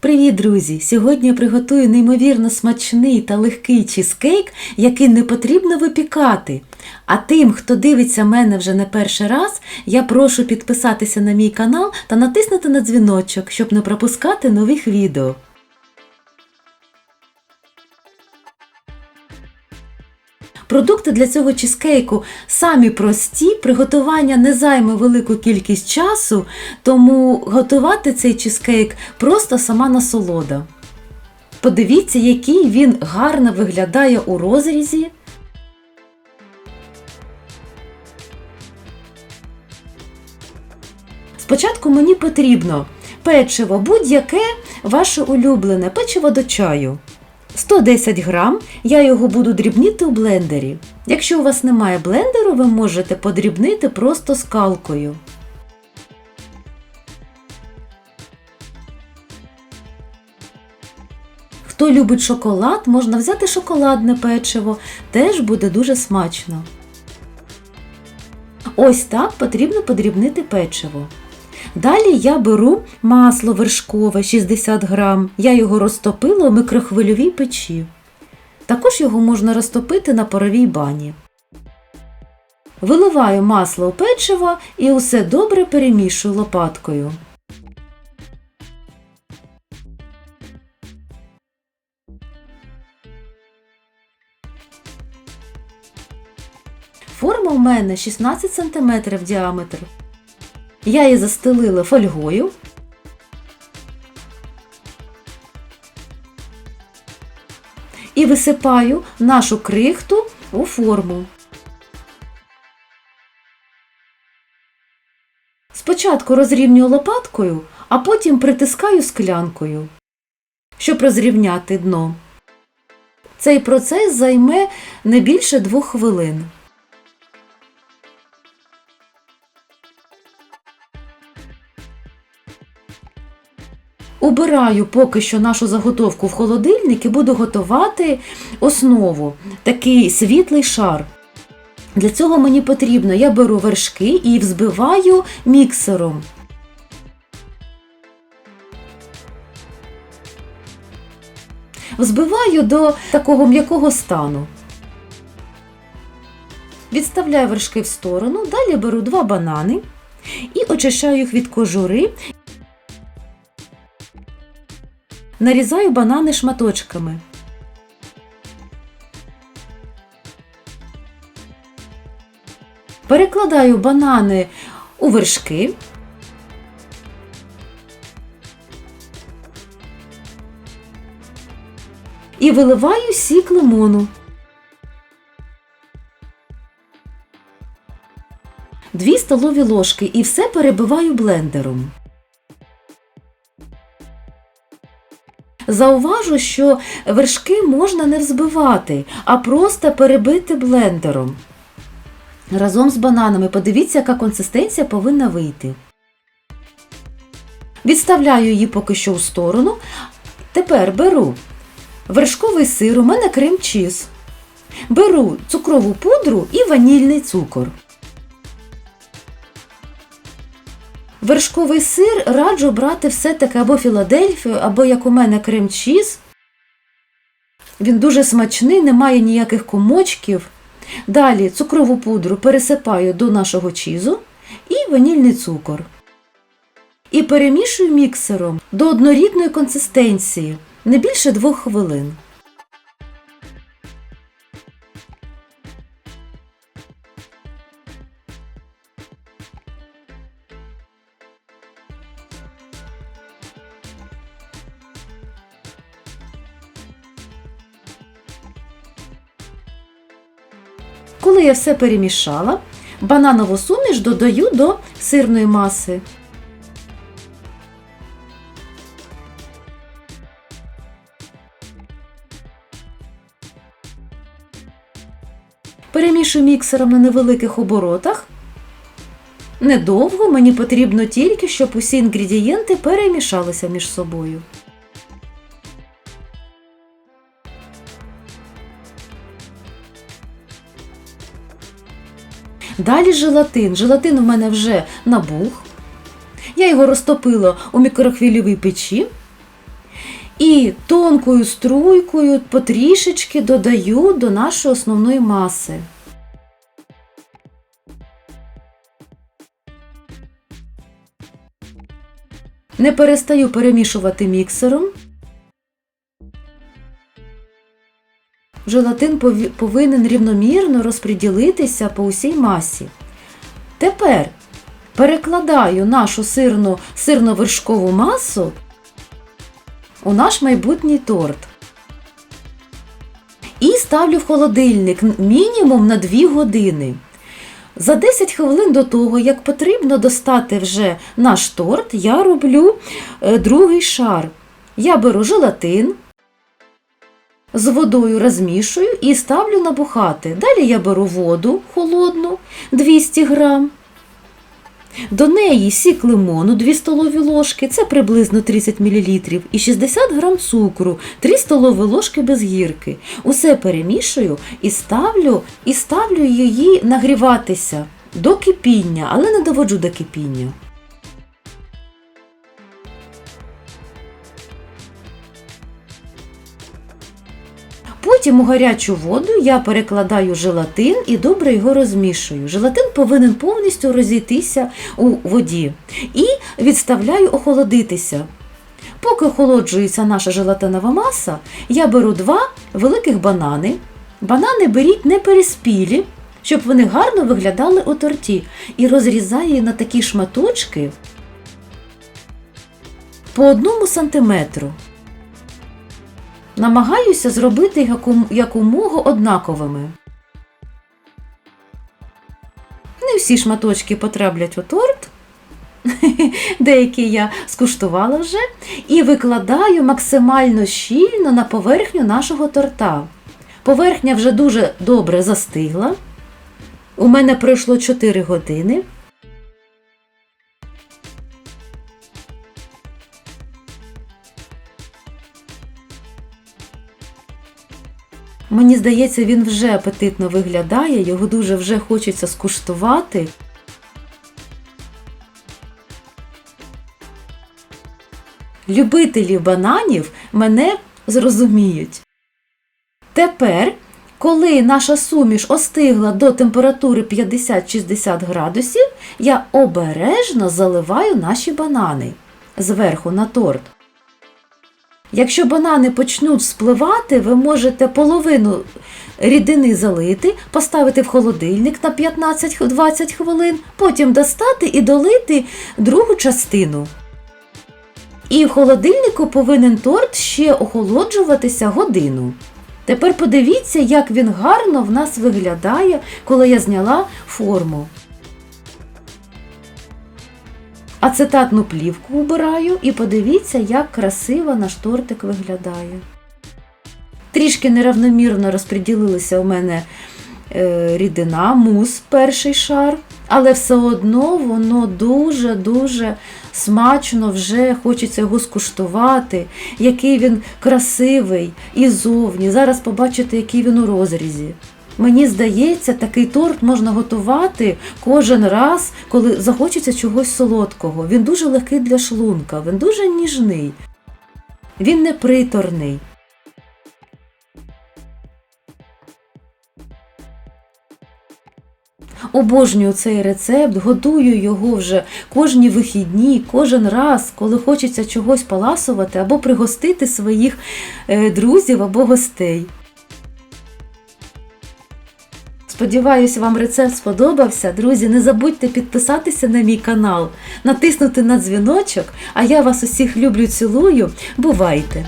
Привіт, друзі! Сьогодні я приготую неймовірно смачний та легкий чізкейк, який не потрібно випікати. А тим, хто дивиться мене вже не перший раз, я прошу підписатися на мій канал та натиснути на дзвіночок, щоб не пропускати нових відео. Продукти для цього чізкейку самі прості, приготування не займе велику кількість часу, тому готувати цей чізкейк просто сама насолода. Подивіться, який він гарно виглядає у розрізі. Спочатку мені потрібно печиво, будь-яке ваше улюблене, печиво до чаю. 110 грам, я його буду дрібнити у блендері. Якщо у вас немає блендеру, ви можете подрібнити просто скалкою. Хто любить шоколад, можна взяти шоколадне печиво, теж буде дуже смачно. Ось так потрібно подрібнити печиво. Далі я беру масло вершкове 60 грам. Я його розтопила у микрохвильовій печі. Також його можна розтопити на паровій бані. Виливаю масло у печиво і усе добре перемішую лопаткою. Форма у мене 16 см в діаметр. Я її застелила фольгою. І висипаю нашу крихту у форму. Спочатку розрівнюю лопаткою, а потім притискаю склянкою, щоб розрівняти дно. Цей процес займе не більше двох хвилин. Убираю поки що нашу заготовку в холодильник і буду готувати основу, такий світлий шар. Для цього мені потрібно, я беру вершки і взбиваю міксером. Взбиваю до такого м'якого стану. Відставляю вершки в сторону, далі беру два банани і очищаю їх від кожури Нарізаю банани шматочками. Перекладаю банани у вершки. І виливаю сік лимону. Дві столові ложки і все перебиваю блендером. Зауважу, що вершки можна не взбивати, а просто перебити блендером. Разом з бананами подивіться, яка консистенція повинна вийти. Відставляю її поки що у сторону. Тепер беру вершковий сир, у мене крем-чіз. Беру цукрову пудру і ванільний цукор. Вершковий сир раджу брати все-таки або Філадельфію, або, як у мене, крем-чіз. Він дуже смачний, немає ніяких комочків. Далі цукрову пудру пересипаю до нашого чізу і ванільний цукор. І перемішую міксером до однорідної консистенції не більше двох хвилин. Коли я все перемішала, бананову суміш додаю до сирної маси. Перемішую міксером на невеликих оборотах. Недовго мені потрібно тільки, щоб усі інгредієнти перемішалися між собою. Далі желатин. Желатин у мене вже набух. Я його розтопила у мікрохвильовій печі. І тонкою струйкою потрішечки додаю до нашої основної маси. Не перестаю перемішувати міксером. Желатин повинен рівномірно розподілитися по усій масі. Тепер перекладаю нашу сирну, сирно-вершкову масу у наш майбутній торт. І ставлю в холодильник мінімум на 2 години. За 10 хвилин до того, як потрібно достати вже наш торт, я роблю е, другий шар. Я беру желатин, з водою розмішую і ставлю набухати. Далі я беру воду холодну 200 грам. До неї сік лимону 2 столові ложки, це приблизно 30 мл, і 60 грам цукру, 3 столові ложки без гірки. Усе перемішую і ставлю, і ставлю її нагріватися до кипіння, але не доводжу до кипіння. Потім у гарячу воду я перекладаю желатин і добре його розмішую. Желатин повинен повністю розійтися у воді і відставляю охолодитися. Поки охолоджується наша желатинова маса, я беру два великих банани. Банани беріть не переспілі, щоб вони гарно виглядали у торті, і розрізаю її на такі шматочки по одному сантиметру. Намагаюся зробити якомога однаковими. Не всі шматочки потраплять у торт. Деякі я скуштувала вже. І викладаю максимально щільно на поверхню нашого торта. Поверхня вже дуже добре застигла. У мене пройшло 4 години. Мені здається, він вже апетитно виглядає, його дуже вже хочеться скуштувати. Любителі бананів мене зрозуміють. Тепер, коли наша суміш остигла до температури 50-60 градусів, я обережно заливаю наші банани зверху на торт. Якщо банани почнуть спливати, ви можете половину рідини залити, поставити в холодильник на 15-20 хвилин, потім достати і долити другу частину. І в холодильнику повинен торт ще охолоджуватися годину. Тепер подивіться, як він гарно в нас виглядає, коли я зняла форму. Ацетатну плівку убираю і подивіться, як красиво наш тортик виглядає. Трішки неравномірно розподілилися у мене е, рідина, мус, перший шар, але все одно воно дуже-дуже смачно вже хочеться його скуштувати, який він красивий і зовні. Зараз побачите, який він у розрізі. Мені здається, такий торт можна готувати кожен раз, коли захочеться чогось солодкого. Він дуже легкий для шлунка, він дуже ніжний, він не приторний. Обожнюю цей рецепт, готую його вже кожні вихідні, кожен раз, коли хочеться чогось поласувати або пригостити своїх е, друзів або гостей. Сподіваюся, вам рецепт сподобався. Друзі, не забудьте підписатися на мій канал, натиснути на дзвіночок, а я вас усіх люблю, цілую. Бувайте!